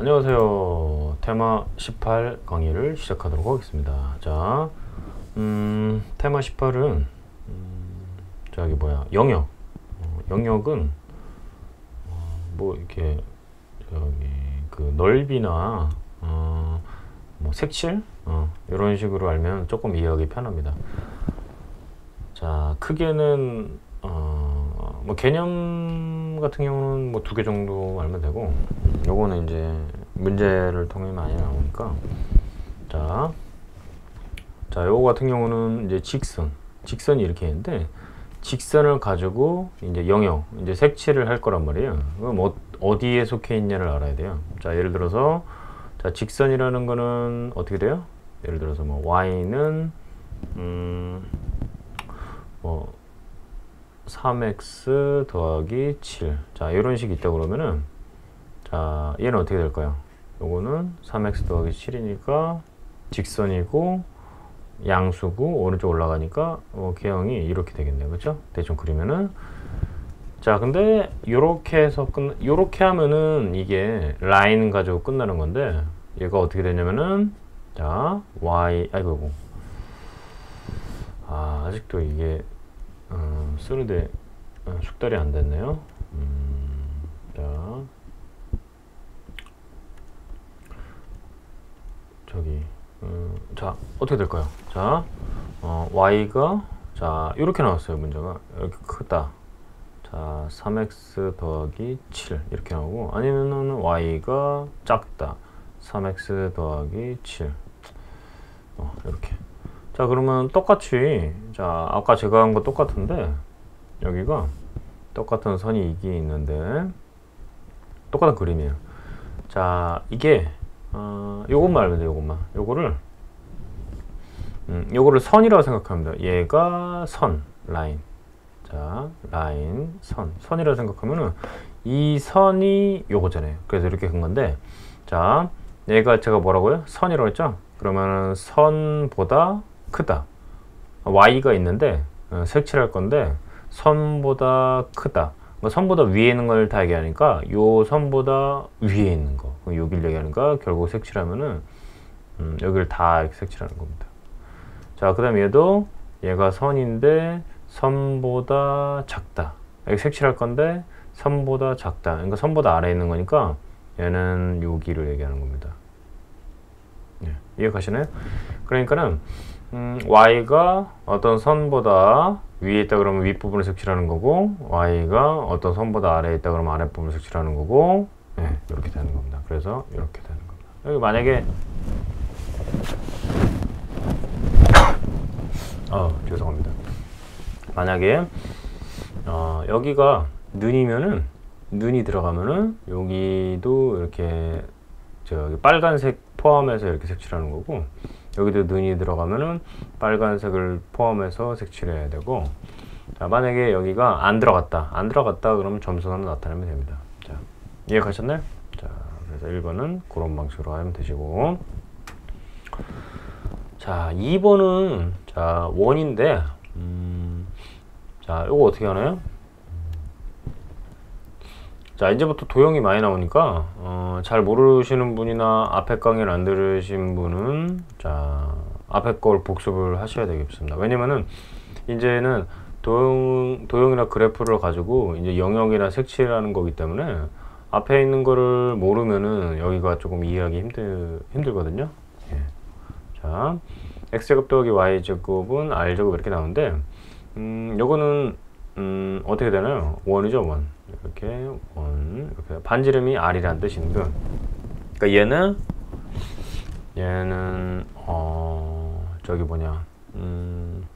안녕하세요. 테마 18 강의를 시작하도록 하겠습니다. 자, 음, 테마 18은 음, 저기 뭐야 영역. 어, 영역은 어, 뭐 이렇게 저기 그 넓이나 어, 뭐 색칠 어, 이런 식으로 알면 조금 이해하기 편합니다. 자, 크게는 어, 뭐 개념 같은 경우는 뭐 두 개 정도 알면 되고 요거는 이제 문제를 통해 많이 나오니까 자, 자, 요거 같은 경우는 이제 직선, 직선이 이렇게 있는데 직선을 가지고 이제 영역, 이제 색칠을 할 거란 말이에요. 그럼 어, 어디에 속해 있냐를 알아야 돼요. 자, 예를 들어서 자, 직선이라는 거는 어떻게 돼요? 예를 들어서 뭐 y는 음, 뭐 3x 더하기 7. 자, 이런 식이 있다 그러면은 자, 얘는 어떻게 될까요? 요거는 3x 더하기 7이니까 직선이고 양수고 오른쪽 올라가니까 어, 개형이 이렇게 되겠네요. 그렇죠? 대충 그리면은 자, 근데 요렇게 해서 끝 요렇게 하면은 이게 라인 가지고 끝나는 건데 얘가 어떻게 되냐면은 자, y 아이고 아, 아직도 이게 어, 쓰는데 어, 숙달이 안 됐네요. 음, 자, 저기, 음, 자 어떻게 될까요? 자, 어, y가 자 이렇게 나왔어요 문제가 이렇게 크다. 자, 3x 더하기 7 이렇게 나오고 아니면은 y가 작다. 3x 더하기 7 어, 이렇게 자 그러면 똑같이 자 아까 제가 한 거 똑같은데 여기가 똑같은 선이 이게 있는데 똑같은 그림이에요. 자 이게 어, 요것만 알면 돼요 요것만. 요거를 음, 요거를 선이라고 생각합니다. 얘가 선 라인. 자 라인 선. 선이라고 생각하면은 이 선이 요거잖아요. 그래서 이렇게 한 건데 자 얘가 제가 뭐라고요? 선이라고 했죠? 그러면은 선보다 크다. y가 있는데 어, 색칠할 건데 선보다 크다. 뭐 선보다 위에 있는 걸 다 얘기하니까 요 선보다 위에 있는 거 여기를 얘기하니까 결국 색칠하면은 음, 여기를 다 이렇게 색칠하는 겁니다. 자, 그 다음에 얘도 얘가 선인데 선보다 작다. 여기 색칠할 건데 선보다 작다. 그러니까 선보다 아래에 있는 거니까 얘는 여기를 얘기하는 겁니다. 예, 이해가시나요? 그러니까는 음, y가 어떤 선보다 위에 있다 그러면 윗부분을 색칠하는 거고 y가 어떤 선보다 아래에 있다 그러면 아랫부분을 색칠하는 거고 네, 이렇게 되는 겁니다. 그래서 이렇게 되는 겁니다. 여기 만약에 어, 죄송합니다. 만약에 어, 여기가 눈이면은 눈이 들어가면은 여기도 이렇게 저기 빨간색 포함해서 이렇게 색칠하는 거고 여기도 눈이 들어가면은 빨간색을 포함해서 색칠해야 되고 자 만약에 여기가 안 들어갔다 안 들어갔다 그러면 하나 나타내면 됩니다 자 이해 가셨나요? 자 그래서 1번은 그런 방식으로 하면 되시고 자 2번은 자 원인데 음, 자 이거 어떻게 하나요? 자 이제부터 도형이 많이 나오니까 어, 잘 모르시는 분이나 앞에 강의를 안 들으신 분은 자 앞에 걸 복습을 하셔야 되겠습니다 왜냐면은 이제는 도형, 도형이나 그래프를 가지고 이제 영역이나 색칠하는 거기 때문에 앞에 있는 거를 모르면은 여기가 조금 이해하기 힘들, 힘들거든요 예. 자 x제곱 더하기 y제곱은 r제곱 이렇게 나오는데 음 요거는 음 어떻게 되나요? 원이죠 원. 이렇게 원 이렇게. 반지름이 r이란 뜻인데 그러니까 얘는 얘는 어 저기 뭐냐. 음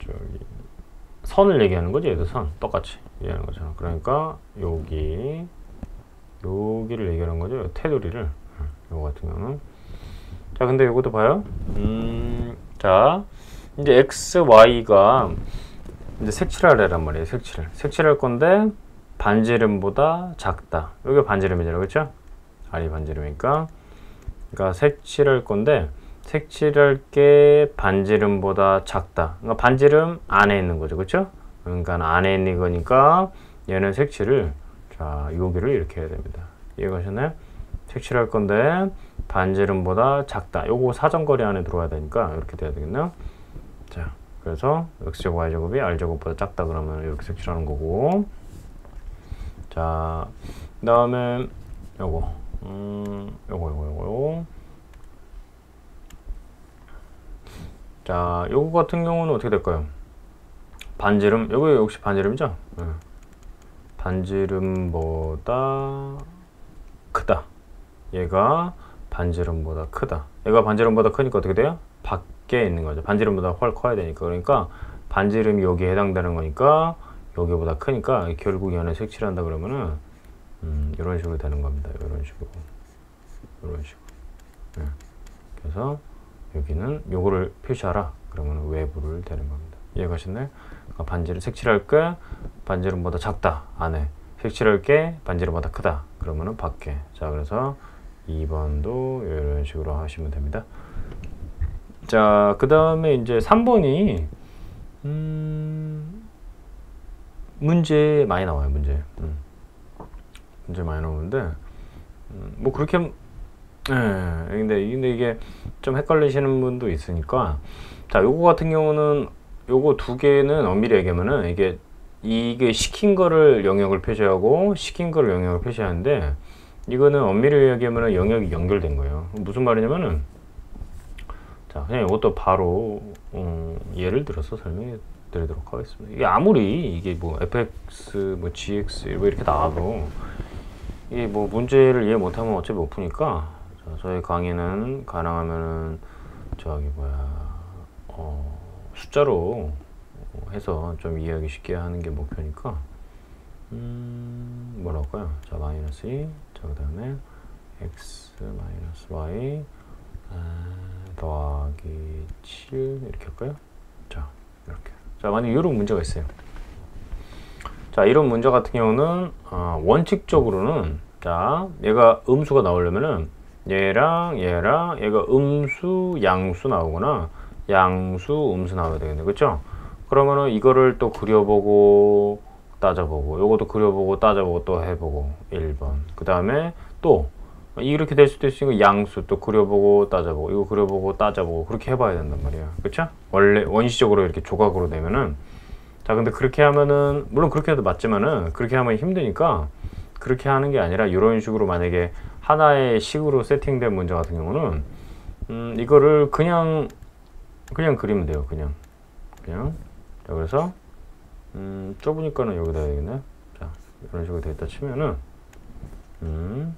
저기 선을 얘기하는 거지 얘도 선. 똑같이 얘기하는 거잖아. 그러니까 여기 여기를 얘기하는 거죠. 테두리를. 요거 같은 경우는. 자 근데 이것도 봐요. 음 자 이제 x y가 이제 색칠하래란 말이에요. 색칠. 색칠할 건데 반지름보다 작다. 여기 반지름이잖아요. 그렇죠? R이 반지름이니까. 그러니까 색칠할 건데 색칠할 게 반지름보다 작다. 그러니까 반지름 안에 있는 거죠. 그렇죠? 그러니까 안에 있는 거니까 얘는 색칠을 자, 여기를 이렇게 해야 됩니다. 이해가셨나요? 색칠할 건데 반지름보다 작다. 요거 사정거리 안에 들어와야 되니까 이렇게 돼야 되겠네요. 자, 그래서 x제곱 y제곱이 r제곱보다 작다 그러면 이렇게 색칠하는 거고 자, 그 다음에 요거 음, 요거 요거 요거 요거 자, 요거 같은 경우는 어떻게 될까요? 반지름, 요거 역시 반지름이죠? 네. 반지름보다 크다. 얘가 반지름보다 크다. 얘가 반지름보다 크니까 어떻게 돼요? 밖 에 있는 거죠. 반지름보다 훨 커야 되니까. 그러니까 반지름이 여기에 해당되는 거니까 여기보다 크니까 결국 얘네 색칠한다 그러면은 음, 이런 식으로 되는 겁니다. 이런 식으로. 이런 식으로. 네. 그래서 여기는 요거를 표시하라. 그러면 외부를 되는 겁니다. 이해가셨나요? 그러니까 반지를 색칠할 게 반지름보다 작다. 안에. 색칠할 게 반지름보다 크다. 그러면은 밖에. 자, 그래서 2번도 이런 식으로 하시면 됩니다. 자, 그 다음에 이제 3번이 음, 문제 많이 나와요. 문제. 음. 문제 많이 나오는데 음, 뭐 그렇게 예, 근데, 근데 이게 좀 헷갈리시는 분도 있으니까 자, 요거 같은 경우는 요거 두 개는 엄밀히 얘기하면은 이게 이게 시킨 거를 영역을 표시하고 시킨 거를 영역을 표시하는데 이거는 엄밀히 얘기하면 영역이 연결된 거예요. 무슨 말이냐면은 자 그냥 이것도 바로 음, 예를 들어서 설명해 드리도록 하겠습니다. 이게 아무리 이게 뭐 fx 뭐 gx 뭐 이렇게 나와도 이게 뭐 문제를 이해 못하면 어차피 못 푸니까 자, 저희 강의는 가능하면은 저기 뭐야 어, 숫자로 해서 좀 이해하기 쉽게 하는 게 목표니까 음, 뭐라고 할까요? 자 마이너스 2 자, 그 다음에 x 마이너스 y 아, 더하기 7 이렇게 할까요? 자, 이렇게. 자, 만약 이런 문제가 있어요. 자, 이런 문제 같은 경우는 어, 원칙적으로는 자, 얘가 음수가 나오려면은 얘랑 얘랑 얘가 음수, 양수 나오거나 양수, 음수 나와야 되겠네. 그렇죠? 그러면은 이거를 또 그려보고 따져보고 요것도 그려보고 따져보고 또 해보고 1번 그 다음에 또 이렇게 될 수도 있으니까 양수 또 그려보고 따져보고 이거 그려보고 따져보고 그렇게 해봐야 된단 말이야 그쵸? 원래 원시적으로 이렇게 조각으로 되면은 자 근데 그렇게 하면은 물론 그렇게 해도 맞지만은 그렇게 하면 힘드니까 그렇게 하는 게 아니라 이런 식으로 만약에 하나의 식으로 세팅된 문제 같은 경우는 음 이거를 그냥 그냥 그리면 돼요 그냥 그냥 자 그래서 음, 좁으니까는 여기다 해야겠네. 자, 이런 식으로 있다 치면은, 음,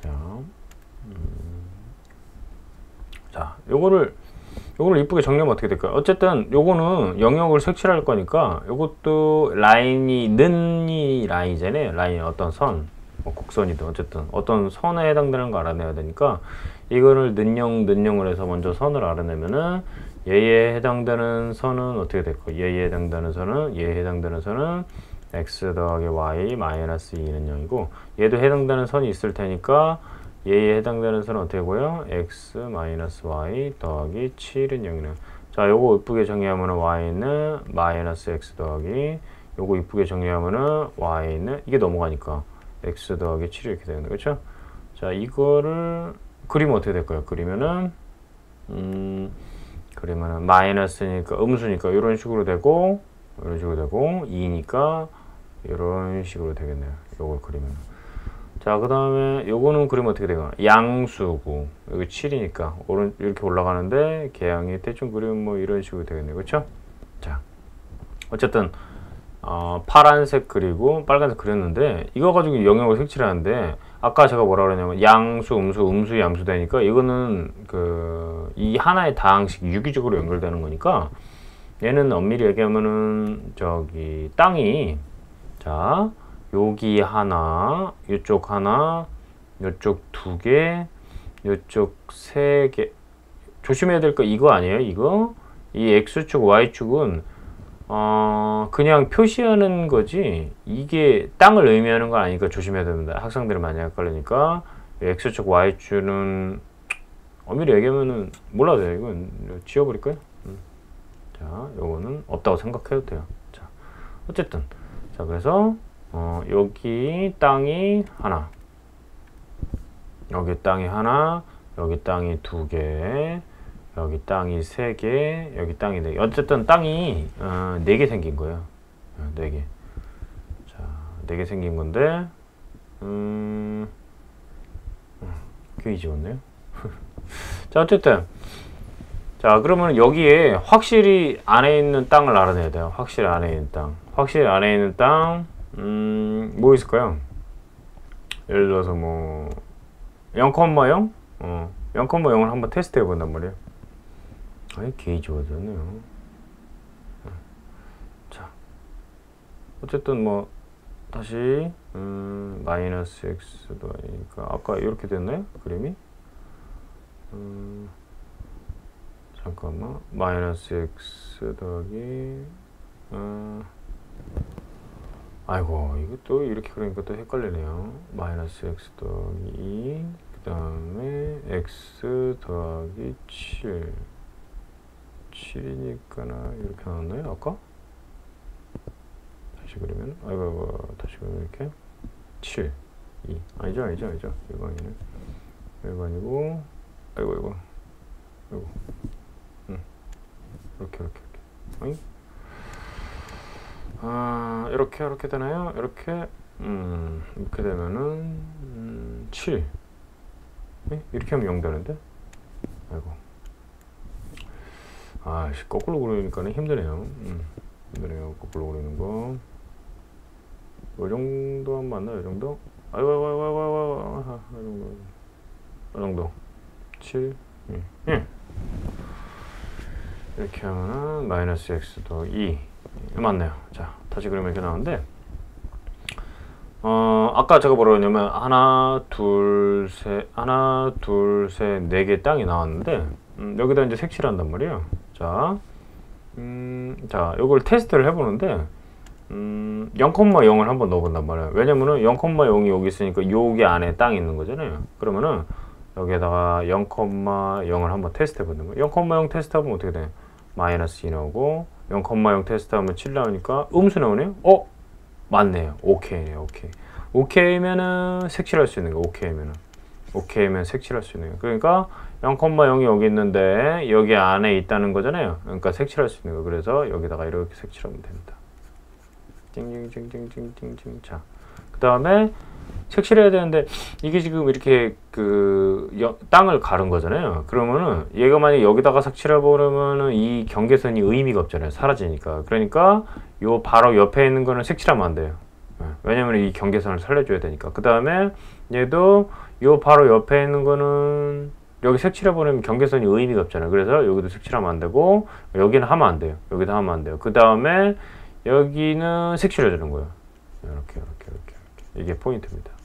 자, 음, 자, 요거를, 요거를 이쁘게 정리하면 어떻게 될까요? 어쨌든, 요거는 영역을 색칠할 거니까, 요것도 라인이, 는이 라인이잖아요. 라인 어떤 선, 뭐 곡선이든 어쨌든, 어떤 선에 해당되는 거 알아내야 되니까, 이거를 는영, 는영을 해서 먼저 선을 알아내면은, 얘에 해당되는 선은 어떻게 될까? 얘에 해당되는 선은 얘에 해당되는 선은 x 더하기 y 마이너스 2는 0이고 얘도 해당되는 선이 있을 테니까 얘에 해당되는 선은 어떻게 고요? x 마이너스 y 더하기 7은 0이네. 자, 요거 이쁘게 정리하면은 y는 마이너스 x 더하기 요거 이쁘게 정리하면은 y는 이게 넘어가니까 x 더하기 7 이렇게 되는 거죠. 자, 이거를 그리면 어떻게 될까요? 그리면은 음 그러면 마이너스니까 음수니까 이런 식으로 되고 이런 식으로 되고 2니까 이런 식으로 되겠네요. 요걸 그리면 자, 그 다음에 요거는 그리면 어떻게 되나? 양수고 여기 7이니까 오른 이렇게 올라가는데 개양이 대충 그리면 뭐 이런 식으로 되겠네요. 그렇죠? 자, 어쨌든 어, 파란색 그리고 빨간색 그렸는데 이거 가지고 영역을 색칠하는데 아까 제가 뭐라 그러냐면 양수, 음수, 음수, 양수 되니까 이거는 그 이 하나의 다항식 유기적으로 연결되는 거니까 얘는 엄밀히 얘기하면은 저기 땅이 자 여기 하나, 이쪽 하나, 이쪽 두 개, 이쪽 세 개. 조심해야 될 거 이거 아니에요? 이거 이 x축, y축은 어, 그냥 표시하는 거지 이게 땅을 의미하는 건 아니니까 조심해야 됩니다. 학생들이 많이 헷갈리니까 x축 y축은 엄밀히 얘기하면은 몰라도 돼요. 이건 지워버릴까요? 음. 자, 요거는 없다고 생각해도 돼요. 자, 어쨌든 자 그래서 어, 여기 땅이 하나 여기 땅이 하나, 여기 땅이 두 개, 여기 땅이 세 개, 여기 땅이 네 개. 어쨌든 땅이 어, 네개 생긴 거예요. 어, 네 개. 자, 네 개 생긴 건데, 음, 괜히 지웠네요. 자, 어쨌든. 자, 그러면 여기에 확실히 안에 있는 땅을 알아내야 돼요. 확실히 안에 있는 땅. 확실히 안에 있는 땅, 음, 뭐 있을까요? 예를 들어서 뭐, 0,0? 어, 0,0을 한번 테스트 해본단 말이에요. 아니, 게이 지워졌네요. 자, 어쨌든 뭐, 다시, 음, 마이너스 x도 아니니까, 아까 이렇게 됐나요? 그림이? 음, 잠깐만. 마이너스 x 더하기 어, 아이고 또 이렇게 그러니까 또 헷갈리네요. 마이너스 x 더하기 2 그 다음에 x 더하기 7 7이니까나 이렇게 나왔나요 아까? 다시 그러면 아이고, 아이고 다시 그러면 이렇게 7 2 아니죠 아니죠 아니죠. 이거 아니네 이거 아니고 아이고 아이고. 아이고 이렇게 이렇게 이렇게 아 이렇게 이렇게 되나요? 이렇게 음 이렇게 되면은 음, 7 네? 이렇게 하면 0 되는데 아이고 아 거꾸로 그리니까 힘드네요 음, 힘드네요 거꾸로 그리는 거이 정도 하면 맞나요? 이 정도? 아이고 아이고 아이고 아이고 아이고 정도 7 예. 예. 이 렇게 하면은 마이너스 x 도 2 맞네요. 자 다시 그리면 이렇게 나오는데 어 아까 제가 뭐라 그랬냐면 하나 둘셋 하나 둘셋네 개 땅이 나왔는데 음, 여기다 이제 색칠한단 말이에요. 자, 음, 자 이걸 테스트를 해보는데 음, 0,0을 한번 넣어본단 말이에요. 왜냐면은 0,0이 여기 있으니까 여기 안에 땅이 있는 거잖아요. 그러면은 여기에다가 0,0을 한번 테스트 해보는 거예요. 0,0 테스트 하면 어떻게 돼요? 마이너스 2 나오고 0,0 테스트하면 7 나오니까 음수 나오네요. 어? 맞네요. 오케이네요. 오케이. 오케이면은 색칠할 수 있는 거. 오케이면은. 오케이면 색칠할 수 있는 거. 그러니까 0,0이 여기 있는데 여기 안에 있다는 거잖아요. 그러니까 색칠할 수 있는 거. 그래서 여기다가 이렇게 색칠하면 됩니다. 찡찡찡찡찡찡찡. 자, 그 다음에 색칠해야 되는데 이게 지금 이렇게 그 여, 땅을 가른 거잖아요. 그러면은 얘가 만약 여기다가 색칠해 보려면은 이 경계선이 의미가 없잖아요. 사라지니까. 그러니까 요 바로 옆에 있는 거는 색칠하면 안 돼요. 네. 왜냐면 이 경계선을 살려줘야 되니까. 그 다음에 얘도 요 바로 옆에 있는 거는 여기 색칠해 보려면 경계선이 의미가 없잖아요. 그래서 여기도 색칠하면 안 되고 여기는 하면 안 돼요. 여기도 하면 안 돼요. 그 다음에 여기는 색칠해 주는 거예요. 이렇게 이렇게 이렇게 이게 포인트입니다.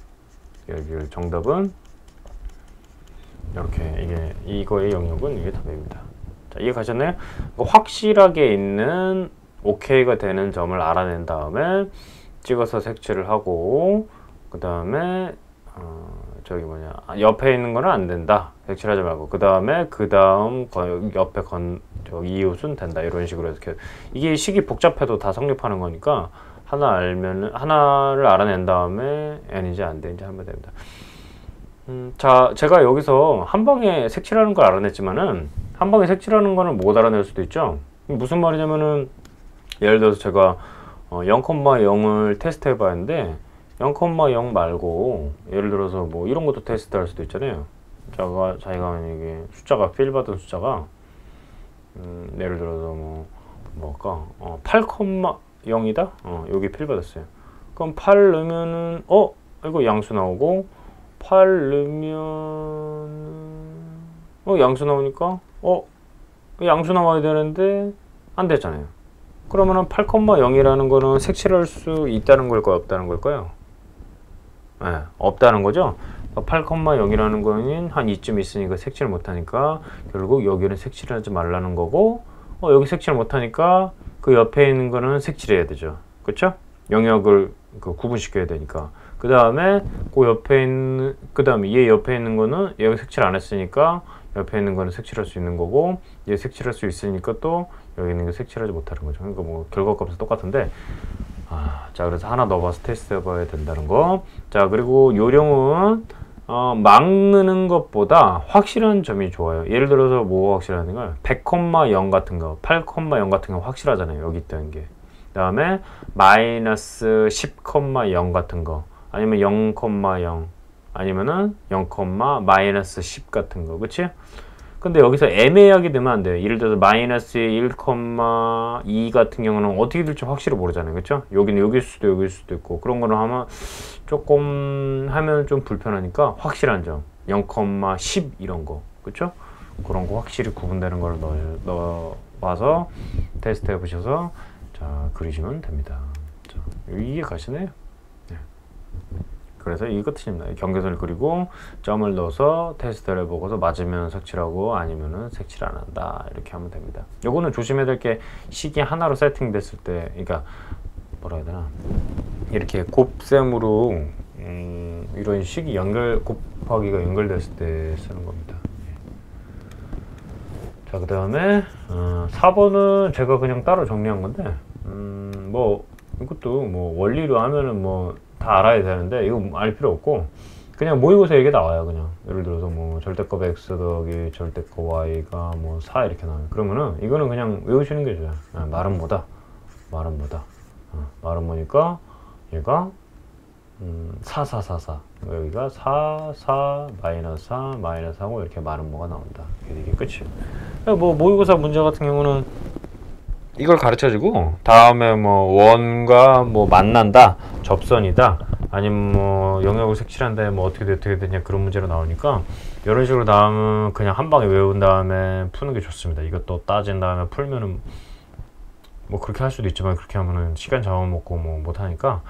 여기 정답은 이렇게 이게 이거의 영역은 이게 답입니다. 자, 이해 가셨나요? 확실하게 있는 OK가 되는 점을 알아낸 다음에 찍어서 색칠을 하고 그 다음에 어, 저기 뭐냐 옆에 있는 거는 안 된다 색칠하지 말고 그 다음에 그 다음 옆에 건 이웃은 된다 이런 식으로 이렇게 이게 식이 복잡해도 다 성립하는 거니까 하나 알면은 하나를 알아낸 다음에 n인지 안 되는지 하면 됩니다. 음, 자, 제가 여기서 한 방에 색칠하는 걸 알아냈지만은 한 방에 색칠하는 거는 못 알아낼 수도 있죠. 무슨 말이냐면은 예를 들어서 제가 어, 0,0을 테스트 해봤는데 0,0 말고 예를 들어서 뭐 이런 것도 테스트 할 수도 있잖아요. 자가 자기가 만약에 숫자가 필 받은 숫자가 음, 예를 들어서 뭐 뭐까 어, 8, 0이다? 어, 여기 필 받았어요. 그럼 8 넣으면은, 어? 이거 양수 나오고, 8 넣으면, 어, 양수 나오니까, 어? 양수 나와야 되는데, 안 되잖아요. 그러면은 8,0이라는 거는 색칠할 수 있다는 걸까요? 없다는 걸까요? 네, 없다는 거죠? 8,0이라는 거는 한 이쯤 있으니까 색칠 못하니까 결국 여기는 색칠하지 말라는 거고 어, 여기 색칠 못하니까 그 옆에 있는 거는 색칠해야 되죠. 그렇죠? 영역을 그 구분시켜야 되니까. 그 다음에 그 옆에 있는 그 다음에 얘 옆에 있는 거는 얘가 색칠 안 했으니까 옆에 있는 거는 색칠할 수 있는 거고 얘 색칠할 수 있으니까 또 여기 있는 게 색칠하지 못하는 거죠. 그러니까 뭐 결과값은 똑같은데 아, 자 그래서 하나 넣어봐서 테스트 해봐야 된다는 거. 자 그리고 요령은 어, 막는 것보다 확실한 점이 좋아요. 예를 들어서 뭐가 확실하는가? 100,0 같은 거, 8,0 같은 거 확실하잖아요. 여기 있다는 게. 그 다음에 마이너스 10,0 같은 거, 아니면 0,0 아니면은 0, 마이너스 10 같은 거, 그치? 근데 여기서 애매하게 되면 안 돼요. 예를 들어서 마이너스 1,2 같은 경우는 어떻게 될지 확실히 모르잖아요. 그쵸? 여기는 여기일 수도 여기일 수도 있고 그런 거는 하면 조금 하면 좀 불편하니까 확실한 점 0,10 이런 거 그쵸? 그런 거 확실히 구분되는 걸 넣어, 넣어서 테스트 해보셔서 자 그리시면 됩니다. 자, 이해 가시네요. 그래서 이것 뜻입니다. 경계선을 그리고 점을 넣어서 테스트를 해보고서 맞으면 색칠하고 아니면은 색칠 안 한다 이렇게 하면 됩니다. 요거는 조심해야 될 게 시기 하나로 세팅됐을 때, 그러니까 뭐라 해야 되나 이렇게 곱셈으로 음, 이런 식이 연결 곱하기가 연결됐을 때 쓰는 겁니다. 자, 그 다음에 어, 4번은 제가 그냥 따로 정리한 건데 음, 뭐 이것도 뭐 원리로 하면은 뭐 다 알아야 되는데 이거 알 필요 없고 그냥 모의고사 이게 나와요 그냥. 예를 들어서 뭐 절대값 x 더하기 절대값 y가 뭐 4 이렇게 나와요. 그러면은 이거는 그냥 외우시는 게 좋아요. 아, 말은 뭐다? 말은 뭐다? 어, 말은 뭐니까 얘가 음, 4, 4, 4, 4 여기가 4, 4, 마이너스 4, 마이너스 하고 이렇게 말은 뭐가 나온다. 이게 끝이에요. 뭐 모의고사 문제 같은 경우는 이걸 가르쳐주고 다음에 뭐 원과 뭐 만난다 접선이다 아니면 뭐 영역을 색칠한다 뭐 어떻게 돼, 어떻게 되냐 그런 문제로 나오니까 이런 식으로 나오면 그냥 한 방에 외운 다음에 푸는 게 좋습니다 이것도 따진 다음에 풀면은 뭐 그렇게 할 수도 있지만 그렇게 하면은 시간 잡아먹고 뭐 못하니까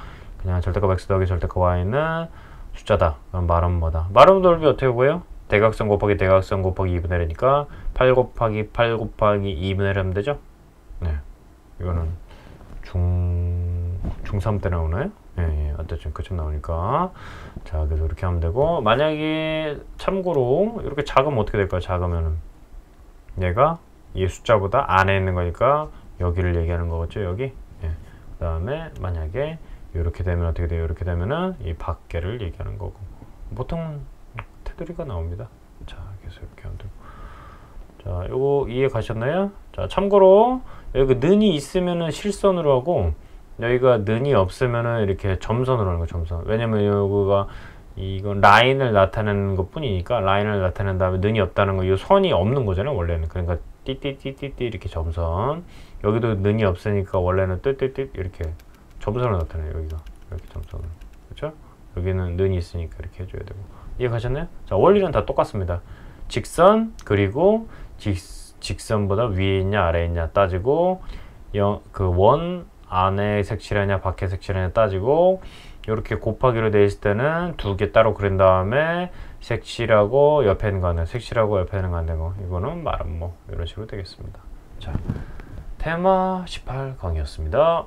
그냥 절대값 x 더하기 절대값 y는 숫자다 그럼 말은 뭐다 말은 넓이 어떻게 보여? 대각선 곱하기 대각선 곱하기 2분의 1이니까 8 곱하기 8 곱하기 2분의 1 하면 되죠? 네. 이거는 중, 중3 때 나오나요? 예, 예. 어쨌든 그쯤 나오니까. 자, 그래서 이렇게 하면 되고, 만약에 참고로, 이렇게 작으면 어떻게 될까요? 작으면은. 얘가 이 숫자보다 안에 있는 거니까 여기를 얘기하는 거겠죠, 여기? 예. 그 다음에 만약에 이렇게 되면 어떻게 돼요? 이렇게 되면은 이 밖에를 얘기하는 거고. 보통 테두리가 나옵니다. 자, 그래서 이렇게 하면 되고. 자, 요거 이해 가셨나요? 자, 참고로 여기 는이 있으면은 실선으로 하고 여기가 는이 없으면은 이렇게 점선으로 하는 거 점선. 왜냐면 여기가 이건 라인을 나타내는 것 뿐이니까 라인을 나타낸 다음에 는이 없다는 거, 이 선이 없는 거잖아요, 원래는. 그러니까 띠띠띠띠띠 이렇게 점선. 여기도 는이 없으니까 원래는 띠띠띠 이렇게 점선을 나타내요, 여기가. 이렇게 점선을. 그렇죠? 여기는 는이 있으니까 이렇게 해줘야 되고. 이해 가셨나요? 자, 원리는 다 똑같습니다. 직선, 그리고 직, 직선보다 위에 있냐 아래에 있냐 따지고 그 원 안에 색칠하냐 밖에 색칠하냐 따지고 이렇게 곱하기로 되어 있을 때는 두 개 따로 그린 다음에 색칠하고 옆에 있는 거는 색칠하고 옆에 있는 거안 되고 이거는 말은 뭐 이런 식으로 되겠습니다. 자 테마 18 강의였습니다.